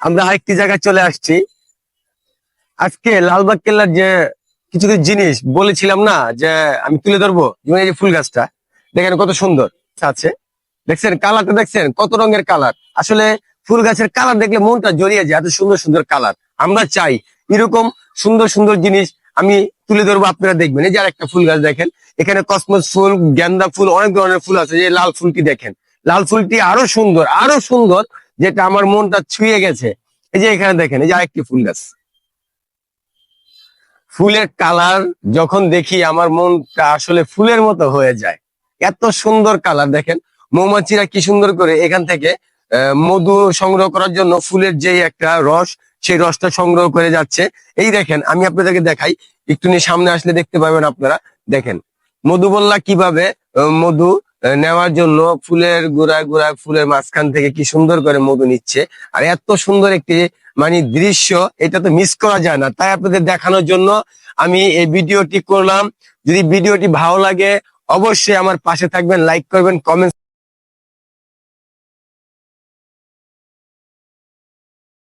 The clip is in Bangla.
আমরা আরেকটি জায়গায় চলে আসছি। আজকে লালবাগ কেল্লার যে কিছু কিছু জিনিস বলেছিলাম না, যে আমি তুলে ধরবো এই যে ফুল গাছটা। দেখেন কত সুন্দর আছে। দেখছেন, কালারটা দেখছেন, কত রঙের কালার। আসলে ফুল গাছের কালার দেখলে মনটা জড়িয়ে যায়, এত সুন্দর সুন্দর কালার। আমরা চাই এরকম সুন্দর সুন্দর জিনিস আমি তুলে ধরবো, আপনারা দেখবেন। এই যে একটা ফুল গাছ দেখেন, এখানে কসমস ফুল, গেন্দা ফুল, অনেক ধরনের ফুল আছে যে লাল ফুলটি দেখেন। লাল ফুলটি আরও সুন্দর আরও সুন্দর যেটা আমার মনটা ছুঁয়ে গেছে। এই যে এখানে দেখেন, এই যে আরেকটি ফুল গাছ। ফুলের কালার যখন দেখি, আমার মনটা আসলে ফুলের মতো হয়ে যায়। এত সুন্দর কালার দেখেন। মৌমাছিরা কি সুন্দর করে এখান থেকে মধু সংগ্রহ করার জন্য ফুলের যে একটা রস, সেই রসটা সংগ্রহ করে যাচ্ছে। এই দেখেন, আমি আপনাদেরকে দেখাই। একটু নিয়ে সামনে আসলে দেখতে পাবেন আপনারা। দেখেন মধু মধুবল্লা কীভাবে মধু নেওয়ার জন্য ফুলের গোড়ায় গোড়ায় ফুলের মাঝখান থেকে কি সুন্দর করে মধু নিচ্ছে। আর এত সুন্দর একটি মানে দৃশ্য, এটা তো মিস করা যায় না। তাই আপনাদের দেখানোর জন্য আমি এই ভিডিওটি করলাম। যদি ভিডিওটি ভালো লাগে, অবশ্যই আমার পাশে থাকবেন লাইক করবেন কমেন্ট